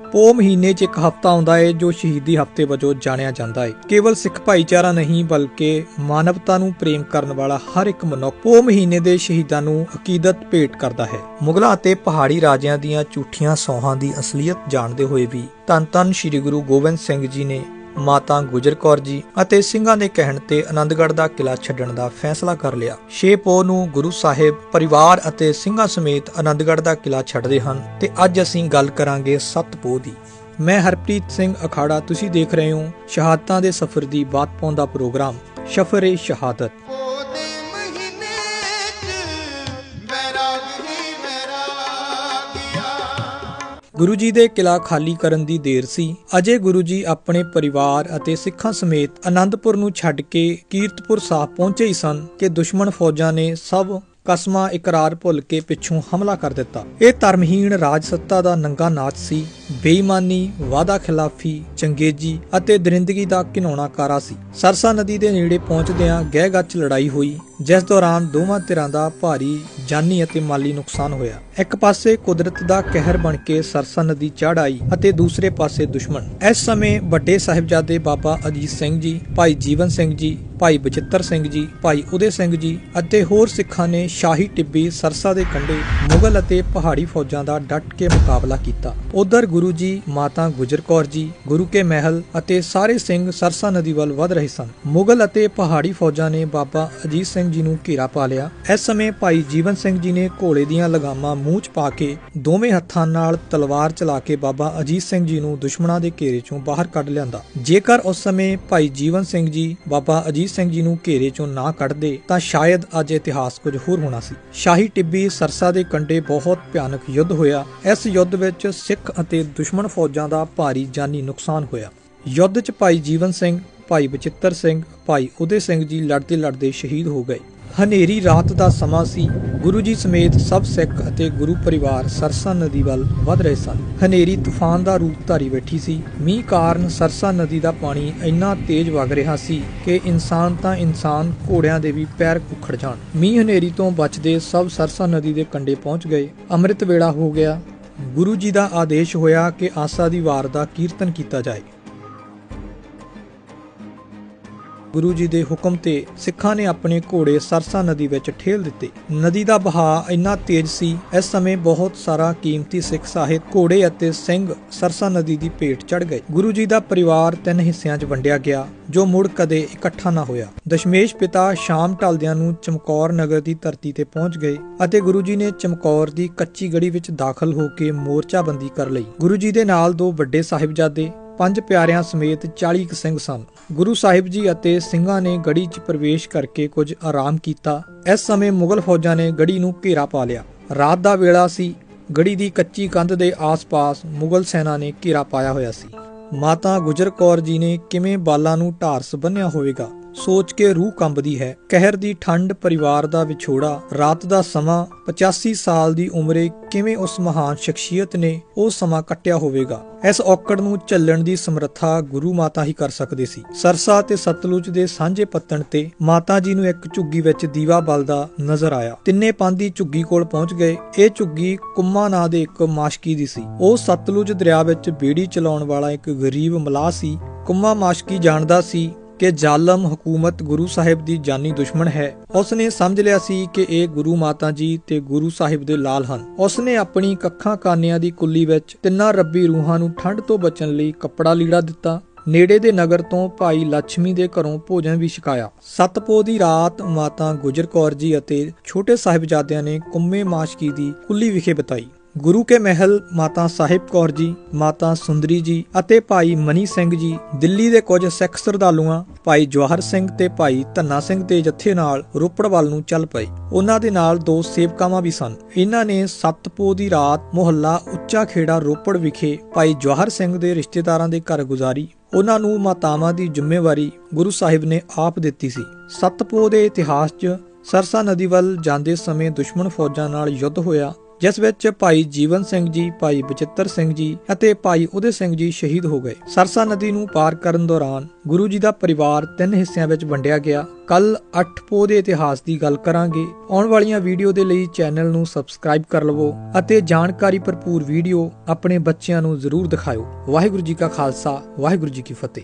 ਪੋ ਮਹੀਨੇ 'ਚ ਇੱਕ ਹਫਤਾ ਆਉਂਦਾ ਹੈ ਜੋ ਸ਼ਹੀਦੀ ਹਫ਼ਤੇ ਵਜੋਂ ਜਾਣਿਆ ਜਾਂਦਾ ਹੈ ਕੇਵਲ ਸਿੱਖ ਭਾਈਚਾਰਾ ਨਹੀਂ, ਬਲਕਿ ਮਾਨਵਤਾ ਨੂੰ ਪ੍ਰੇਮ ਕਰਨ ਵਾਲਾ ਹਰ ਇੱਕ ਮਨੁੱਖ ਪੋ ਮਹੀਨੇ ਦੇ ਸ਼ਹੀਦਾਂ ਨੂੰ ਅਕੀਦਤ ਭੇਟ ਕਰਦਾ ਹੈ। ਮੁਗਲਾਂ ਅਤੇ ਪਹਾੜੀ ਰਾਜਿਆਂ ਦੀਆਂ ਝੂਠੀਆਂ ਸੌਹਾਂ ਦੀ ਅਸਲੀਅਤ ਜਾਣਦੇ ਹੋਏ ਵੀ ਧੰਨ ਧੰਨ ਸ੍ਰੀ ਗੁਰੂ ਗੋਬਿੰਦ ਸਿੰਘ ਜੀ ਨੇ ਮਾਤਾ ਗੁਜਰ ਕੌਰ ਜੀ ਅਤੇ ਸਿੰਘਾਂ ਦੇ ਕਹਿਣ ਤੇ ਆਨੰਦਗੜ੍ਹ ਦਾ ਕਿਲਾ ਛੱਡਣ ਦਾ ਫੈਸਲਾ ਕਰ ਲਿਆ। 6 ਪੋ ਨੂੰ ਗੁਰੂ ਸਾਹਿਬ, ਪਰਿਵਾਰ ਅਤੇ ਸਿੰਘਾਂ ਸਮੇਤ ਆਨੰਦਗੜ੍ਹ ਦਾ ਕਿਲਾ ਛੱਡਦੇ ਹਨ ਤੇ ਅੱਜ ਅਸੀਂ ਗੱਲ ਕਰਾਂਗੇ 7 ਪੋ ਦੀ। ਮੈਂ ਹਰਪ੍ਰੀਤ ਸਿੰਘ ਅਖਾੜਾ, ਤੁਸੀਂ ਦੇਖ ਰਹੇ ਹੋ ਸ਼ਹਾਦਤਾਂ ਦੇ ਸਫ਼ਰ ਦੀ ਬਾਤ ਪਾਉਂਦਾ ਪ੍ਰੋਗਰਾਮ ਸ਼ਫਰ-ਏ ਸ਼ਹਾਦਤ ਗੁਰੂ ਜੀ ਦੇ ਕਿਲਾ ਖਾਲੀ ਕਰਨ ਦੀ ਦੇਰ ਸੀ। ਅਜੇ ਗੁਰੂ ਜੀ ਆਪਣੇ ਪਰਿਵਾਰ ਅਤੇ ਸਿੱਖਾਂ ਸਮੇਤ ਅਨੰਦਪੁਰ ਨੂੰ ਛੱਡ ਕੇ ਕੀਰਤਪੁਰ ਸਾਹਿਬ ਪਹੁੰਚੇ ਹੀ ਸਨ ਕਿ ਦੁਸ਼ਮਣ ਫੌਜਾਂ ਨੇ ਸਭ ਕਸਮਾਂ ਇਕਰਾਰ ਭੁੱਲ ਕੇ ਪਿੱਛੋਂ ਹਮਲਾ ਕਰ ਦਿੱਤਾ। ਇਹ ਧਰਮਹੀਣ ਰਾਜ ਸੱਤਾ ਦਾ ਨੰਗਾ ਨਾਚ ਸੀ। ਬੇਈਮਾਨੀ ਵਾਦਾ ਖਿਲਾਫੀ ਚੰਗੇਜੀ ਅਤੇ ਦਰਿੰਦਗੀ ਦਾ ਘਿਨਾਉਣਾ ਕਾਰਾ ਸੀ। ਸਰਸਾ ਨਦੀ ਦੇ ਨੇੜੇ ਪਹੁੰਚਦਿਆਂ ਗਹਿ-ਗੱਚ ਲੜਾਈ ਹੋਈ, ਜਿਸ ਦੌਰਾਨ ਦੋਵਾਂ ਧਿਰਾਂ ਦਾ ਭਾਰੀ ਜਾਨੀ ਅਤੇ ਮਾਲੀ ਨੁਕਸਾਨ ਹੋਇਆ। ਇੱਕ ਪਾਸੇ ਕੁਦਰਤ ਦਾ ਕਹਿਰ ਬਣ ਕੇ ਸਰਸਾ ਨਦੀ ਚੜ੍ਹ ਆਈ ਅਤੇ ਦੂਸਰੇ ਪਾਸੇ ਦੁਸ਼ਮਣ। ਇਸ ਸਮੇਂ ਵੱਡੇ ਸਾਹਿਬਜ਼ਾਦੇ ਬਾਬਾ ਅਜੀਤ ਸਿੰਘ ਜੀ, ਭਾਈ ਜੀਵਨ ਸਿੰਘ ਜੀ, ਭਾਈ ਬਚਿੱਤਰ ਸਿੰਘ ਜੀ, ਭਾਈ ਉਦੇ ਸਿੰਘ ਜੀ ਅਤੇ ਹੋਰ ਸਿੱਖਾਂ ਨੇ ਸ਼ਾਹੀ ਟਿੱਬੀ ਸਰਸਾ ਦੇ ਕੰਢੇ ਮੁਗਲ ਅਤੇ ਪਹਾੜੀ ਫੌਜਾਂ ਦਾ ਡਟ ਕੇ ਮੁਕਾਬਲਾ ਕੀਤਾ। ਉਧਰ ਗੁਰੂ ਜੀ, ਮਾਤਾ ਗੁਜਰ ਕੌਰ ਜੀ, ਗੁਰੂ ਕੇ ਮਹਿਲ ਅਤੇ ਸਾਰੇ ਸਿੰਘ ਸਰਸਾ ਨਦੀ ਵੱਲ ਵਧ ਰਹੇ ਸਨ। ਮੁਗਲ ਅਤੇ ਪਹਾੜੀ ਫੌਜਾਂ ਨੇ ਬਾਬਾ ਅਜੀਤ ਸਿੰਘ ਜੀ ਨੂੰ ਘੇਰਾ ਪਾ ਲਿਆ। ਇਸ ਸਮੇਂ ਭਾਈ ਜੀਵਨ ਸਿੰਘ ਜੀ ਨੇ ਘੋੜੇ ਦੀਆਂ ਲਗਾਮਾਂ ਮੂੰਹ 'ਚ ਪਾ ਕੇ ਦੋਵੇਂ ਹੱਥਾਂ ਨਾਲ ਤਲਵਾਰ ਚਲਾ ਕੇ ਬਾਬਾ ਅਜੀਤ ਸਿੰਘ ਜੀ ਨੂੰ ਦੁਸ਼ਮਣਾਂ ਦੇ ਘੇਰੇ 'ਚੋਂ ਬਾਹਰ ਕੱਢ ਲਿਆਂਦਾ। ਜੇਕਰ ਉਸ ਸਮੇਂ ਭਾਈ ਜੀਵਨ ਸਿੰਘ ਜੀ ਬਾਬਾ ਅਜੀਤ ਸਿੰਘ ਜੀ ਨੂੰ ਘੇਰੇ 'ਚੋਂ ਨਾ ਕੱਢਦੇ, ਤਾਂ ਸ਼ਾਇਦ ਅੱਜ ਇਤਿਹਾਸ ਕੁਝ ਹੋਰ ਹੋਣਾ ਸੀ। ਸ਼ਾਹੀ ਟਿੱਬੀ ਸਰਸਾ ਦੇ ਕੰਢੇ ਬਹੁਤ ਭਿਆਨਕ ਯੁੱਧ ਹੋਇਆ। ਇਸ ਯੁੱਧ ਵਿੱਚ ਸਿੱਖ ਅਤੇ ਦੁਸ਼ਮਣ ਫੌਜਾਂ ਦਾ ਭਾਰੀ ਜਾਨੀ ਨੁਕਸਾਨ ਹੋਇਆ। ਯੁੱਧ 'ਚ ਭਾਈ ਜੀਵਨ ਸਿੰਘ, ਭਾਈ ਬਚਿੱਤਰ ਸਿੰਘ, ਭਾਈ ਉਦੇ ਸਿੰਘ ਜੀ ਲੜਦੇ ਲੜਦੇ ਸ਼ਹੀਦ ਹੋ ਗਏ। ਹਨੇਰੀ ਰਾਤ ਦਾ ਸਮਾਂ ਸੀ। ਗੁਰੂ ਜੀ ਸਮੇਤ ਸਭ ਸਿੱਖ ਅਤੇ ਗੁਰੂ ਪਰਿਵਾਰ ਸਰਸਾ ਨਦੀ ਵੱਲ ਵਧ ਰਹੇ ਸਨ। ਹਨੇਰੀ ਤੂਫਾਨ ਦਾ ਰੂਪ ਧਾਰੀ ਬੈਠੀ ਸੀ। ਮੀਂਹ ਕਾਰਨ ਸਰਸਾ ਨਦੀ ਦਾ ਪਾਣੀ ਇੰਨਾ ਤੇਜ਼ ਵਗ ਰਿਹਾ ਸੀ ਕਿ ਇਨਸਾਨ ਤਾਂ ਇਨਸਾਨ ਘੋੜਿਆਂ ਦੇ ਵੀ ਪੈਰ ਉਖੜ ਜਾਣ। ਮੀਂਹ ਹਨੇਰੀ ਤੋਂ ਬਚਦੇ ਸਭ ਸਰਸਾ ਨਦੀ ਦੇ ਕੰਢੇ ਪਹੁੰਚ ਗਏ। ਅੰਮ੍ਰਿਤ ਵੇਲਾ ਹੋ ਗਿਆ। ਗੁਰੂ ਜੀ ਦਾ ਆਦੇਸ਼ ਹੋਇਆ ਕਿ ਆਸਾ ਦੀ ਵਾਰ ਦਾ ਕੀਰਤਨ ਕੀਤਾ ਜਾਏ। ਗੁਰੂ ਜੀ ਦੇ ਹੁਕਮ ਤੇ ਸਿੱਖਾਂ ਨੇ ਆਪਣੇ ਘੋੜੇ ਸਰਸਾ ਨਦੀ ਵਿੱਚ ਠੇਲ ਦਿੱਤੇ। ਨਦੀ ਦਾ ਵਹਾਅ ਇੰਨਾ ਤੇਜ਼ ਸੀ, ਇਸ ਸਮੇਂ ਬਹੁਤ ਸਾਰਾ ਕੀਮਤੀ ਸਿੱਖ ਸਾਹਿਬ ਘੋੜੇ ਅਤੇ ਸਿੰਘ ਸਰਸਾ ਨਦੀ ਦੀ ਭੇਟ ਚੜ ਗਏ। ਗੁਰੂ ਜੀ ਦਾ ਪਰਿਵਾਰ ਤਿੰਨ ਹਿੱਸਿਆਂ 'ਚ ਵੰਡਿਆ ਗਿਆ, ਜੋ ਮੁੜ ਕਦੇ ਇਕੱਠਾ ਨਾ ਹੋਇਆ। ਦਸ਼ਮੇਸ਼ ਪਿਤਾ ਸ਼ਾਮ ਢਲਦਿਆਂ ਨੂੰ ਚਮਕੌਰ ਨਗਰ ਦੀ ਧਰਤੀ ਤੇ ਪਹੁੰਚ ਗਏ ਅਤੇ ਗੁਰੂ ਜੀ ਨੇ ਚਮਕੌਰ ਦੀ ਕੱਚੀ ਗੜੀ ਵਿੱਚ ਦਾਖਲ ਹੋ ਕੇ ਮੋਰਚਾਬੰਦੀ ਕਰ ਲਈ। ਗੁਰੂ ਜੀ ਦੇ ਨਾਲ ਦੋ ਵੱਡੇ ਸਾਹਿਬਜ਼ਾਦੇ ਪੰਜ ਪਿਆਰਿਆਂ ਸਮੇਤ 40 ਕੁ ਸਿੰਘ ਸਨ। ਗੁਰੂ ਸਾਹਿਬ ਜੀ ਅਤੇ ਸਿੰਘਾਂ ਨੇ ਗੜੀ 'ਚ ਪ੍ਰਵੇਸ਼ ਕਰਕੇ ਕੁਝ ਆਰਾਮ ਕੀਤਾ। ਇਸ ਸਮੇਂ ਮੁਗਲ ਫੌਜਾਂ ਨੇ ਗੜੀ ਨੂੰ ਘੇਰਾ ਪਾ ਲਿਆ। ਰਾਤ ਦਾ ਵੇਲਾ ਸੀ। ਗੜੀ ਦੀ ਕੱਚੀ ਕੰਧ ਦੇ ਆਸ-ਪਾਸ ਮੁਗਲ ਸੈਨਾ ਨੇ ਘੇਰਾ ਪਾਇਆ ਹੋਇਆ ਸੀ। ਮਾਤਾ ਗੁਜਰ ਕੌਰ ਜੀ ਨੇ ਕਿਵੇਂ ਬਾਲਾਂ ਨੂੰ ਢਾਰਸ ਬੰਨਿਆ ਹੋਵੇਗਾ? ਸੋਚ ਕੇ ਰੂਹ ਕੰਬਦੀ ਹੈ। ਕਹਿਰ ਦੀ ਠੰਡ ਪਰਿਵਾਰ ਦਾ ਵਿਛੋੜਾ। ਰਾਤ ਦਾ ਸਮਾਂ 85 ਸਾਲ ਦੀ ਉਮਰੇ ਕਿਵੇਂ ਉਸ ਮਹਾਨ ਸ਼ਖਸੀਅਤ ਨੇ ਉਹ ਸਮਾਂ ਕੱਟਿਆ ਹੋਵੇਗਾ। ਇਸ ਔਕੜ ਨੂੰ ਝੱਲਣ ਦੀ ਸਮਰੱਥਾ ਗੁਰੂ ਮਾਤਾ ਹੀ ਕਰ ਸਕਦੇ ਸੀ। ਸਰਸਾ ਤੇ ਸਤਲੁਜ ਦੇ ਸਾਂਝੇ ਪੱਤਣ ਤੇ ਮਾਤਾ ਜੀ ਨੂੰ ਇੱਕ ਝੁੱਗੀ ਵਿੱਚ ਦੀਵਾ ਬਲਦਾ ਨਜ਼ਰ ਆਇਆ। ਤਿੰਨੇ ਪਾਂਦੀ ਝੁੱਗੀ ਕੋਲ ਪਹੁੰਚ ਗਏ। ਇਹ ਝੁੱਗੀ ਕੁੰਮਾ ਨਾਂ ਦੇ ਇੱਕ ਮਾਸ਼ਕੀ ਦੀ ਸੀ। ਉਹ ਸਤਲੁਜ ਦਰਿਆ ਵਿੱਚ ਬੇੜੀ ਚਲਾਉਣ ਵਾਲਾ ਇੱਕ ਗਰੀਬ ਮਲਾਹ ਸੀ। ਕੁੰਮਾ ਮਾਸ਼ਕੀ ਜਾਣਦਾ ਸੀ ਕਿ ਜ਼ਾਲਮ ਹਕੂਮਤ ਗੁਰੂ ਸਾਹਿਬ ਦੀ ਜਾਨੀ ਦੁਸ਼ਮਣ ਹੈ। ਉਸਨੇ ਸਮਝ ਲਿਆ ਸੀ ਕਿ ਇਹ ਗੁਰੂ ਮਾਤਾ ਜੀ ਤੇ ਗੁਰੂ ਸਾਹਿਬ ਦੇ ਲਾਲ ਹਨ। ਉਸਨੇ ਆਪਣੀ ਕੱਖਾਂ ਕਾਨਿਆਂ ਦੀ ਕੁੱਲੀ ਵਿੱਚ ਤਿੰਨਾਂ ਰੱਬੀ ਰੂਹਾਂ ਨੂੰ ਠੰਡ ਤੋਂ ਬਚਣ ਲਈ ਕੱਪੜਾ ਲੀੜਾ ਦਿੱਤਾ। ਨੇੜੇ ਦੇ ਨਗਰ ਤੋਂ ਭਾਈ ਲక్ష్ਮੀ ਦੇ ਘਰੋਂ ਭੋਜਨ ਵੀ ਛਕਾਇਆ। ਸਤਪੋ ਦੀ ਰਾਤ ਮਾਤਾ ਗੁਜਰ ਕੌਰ ਜੀ ਅਤੇ ਛੋਟੇ ਸਾਹਿਬਜ਼ਾਦਿਆਂ ਨੇ ਕੁੰਮੇ ਮਾਸ਼ਕੀ ਦੀ ਕੁੱਲੀ ਵਿਖੇ ਬਿਤਾਈ। ਗੁਰੂ ਕੇ ਮਹਿਲ ਮਾਤਾ ਸਾਹਿਬ ਕੌਰ ਜੀ, ਮਾਤਾ ਸੁੰਦਰੀ ਜੀ ਅਤੇ ਭਾਈ ਮਨੀ ਸਿੰਘ ਜੀ, ਦਿੱਲੀ ਦੇ ਕੁਝ ਸਿੱਖ ਸ਼ਰਧਾਲੂਆਂ, ਭਾਈ ਜਵਾਹਰ ਸਿੰਘ ਤੇ ਭਾਈ ਧੰਨਾ ਸਿੰਘ ਦੇ ਜਥੇ ਨਾਲ ਰੋਪੜ ਵੱਲ ਨੂੰ ਚੱਲ ਪਏ। ਉਹਨਾਂ ਦੇ ਨਾਲ ਦੋ ਸੇਵਕਾਵਾਂ ਵੀ ਸਨ। ਇਹਨਾਂ ਨੇ ਸਤਪੋ ਦੀ ਰਾਤ ਮੁਹੱਲਾ ਉੱਚਾ ਖੇੜਾ ਰੋਪੜ ਵਿਖੇ ਭਾਈ ਜਵਾਹਰ ਸਿੰਘ ਦੇ ਰਿਸ਼ਤੇਦਾਰਾਂ ਦੇ ਘਰ ਗੁਜ਼ਾਰੀ। ਉਹਨਾਂ ਨੂੰ ਮਾਤਾਵਾਂ ਦੀ ਜ਼ਿੰਮੇਵਾਰੀ ਗੁਰੂ ਸਾਹਿਬ ਨੇ ਆਪ ਦਿੱਤੀ ਸੀ। ਸਤਪੋ ਦੇ ਇਤਿਹਾਸ 'ਚ ਸਰਸਾ ਨਦੀ ਵੱਲ ਜਾਂਦੇ ਸਮੇਂ ਦੁਸ਼ਮਣ ਫੌਜਾਂ ਨਾਲ ਯੁੱਧ ਹੋਇਆ। ਜਿਸ ਵਿੱਚ ਭਾਈ ਜੀਵਨ ਸਿੰਘ ਜੀ, ਭਾਈ ਬਚਿੱਤਰ ਸਿੰਘ ਜੀ ਅਤੇ ਭਾਈ ਉਦੇ ਸਿੰਘ ਜੀ ਸ਼ਹੀਦ ਹੋ ਗਏ। ਸਰਸਾ ਨਦੀ ਨੂੰ ਪਾਰ ਕਰਨ ਦੌਰਾਨ ਗੁਰੂ ਜੀ ਦਾ ਪਰਿਵਾਰ ਤਿੰਨ ਹਿੱਸਿਆਂ ਵਿੱਚ ਵੰਡਿਆ ਗਿਆ। ਕੱਲ 8 ਪੋਹ ਦੇ ਇਤਿਹਾਸ ਦੀ ਗੱਲ ਕਰਾਂਗੇ। ਆਉਣ ਵਾਲੀਆਂ ਵੀਡੀਓ ਦੇ ਲਈ ਚੈਨਲ ਨੂੰ ਸਬਸਕ੍ਰਾਈਬ ਕਰ ਲਵੋ ਅਤੇ ਜਾਣਕਾਰੀ ਭਰਪੂਰ ਵੀਡੀਓ ਆਪਣੇ ਬੱਚਿਆਂ ਨੂੰ ਜ਼ਰੂਰ ਦਿਖਾਓ ਵਾਹਿਗੁਰੂ ਜੀ ਕਾ ਖਾਲਸਾ, ਵਾਹਿਗੁਰੂ ਜੀ ਕੀ ਫਤਿਹ।